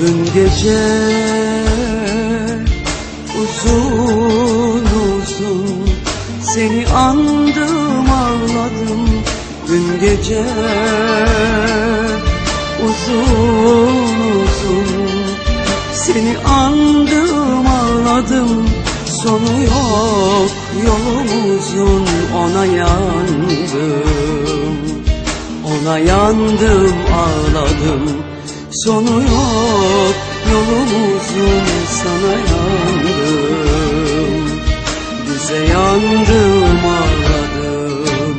Dün gece uzun uzun Seni andım ağladım. Dün gece uzun uzun Seni andım ağladım. Sonu yok yolumuzun ona yandım. Ona yandım ağladım Sonu yok yolumuzun sana yandım. Bize yandım ağladım.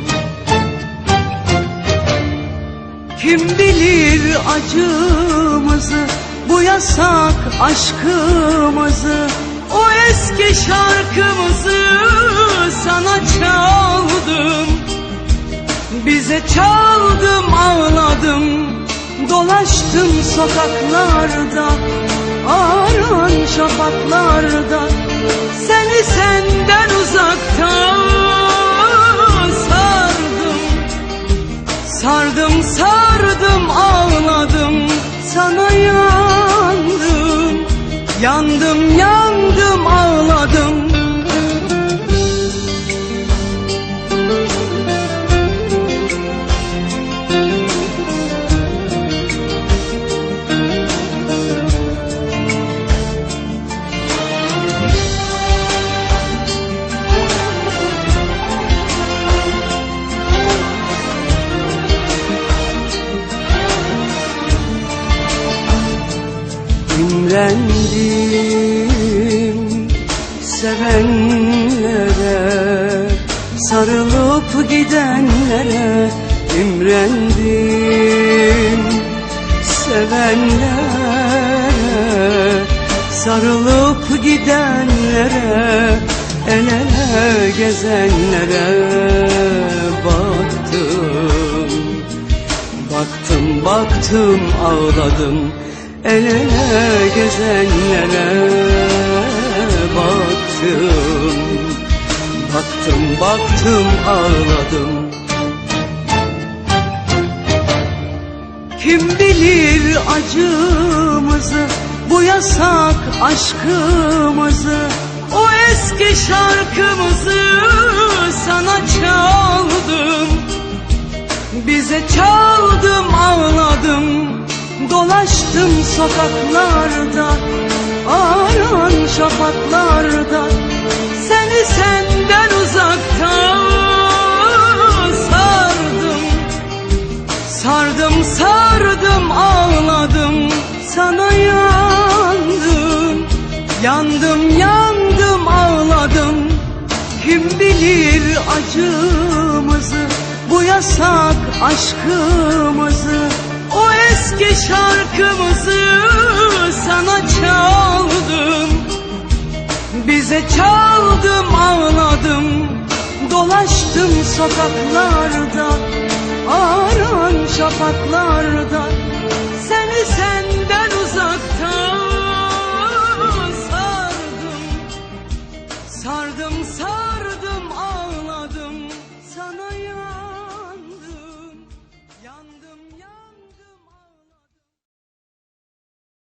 Kim bilir acımızı Bu yasak aşkımızı O eski şarkımızı Sana çaldım. Bize çaldım ağladım Dolaştım sokaklarda Aran şafaklarda. Seni senden uzakta sardım. Sardım sardım ağladım. Sana yandım. Yandım yandım ağladım İmrendim sevenlere Sarılıp gidenlere imrendim sevenlere Sarılıp gidenlere El ele gezenlere baktım. Baktım baktım ağladım El ele gezenlere baktım. Baktım baktım ağladım. Kim bilir acımızı Bu yasak aşkımızı O eski şarkımızı Sana çaldım. Bize çaldım ağladım Dolaştım sokaklarda Aran şafaklarda. Seni senden uzakta sardım. Sardım sardım ağladım. Sana yandım. Yandım yandım ağladım. Kim bilir acımızı Bu yasak aşkımızı eski şarkımızı Sana çaldım. Bize çaldım ağladım. Dolaştım sokaklarda Aran şafaklarda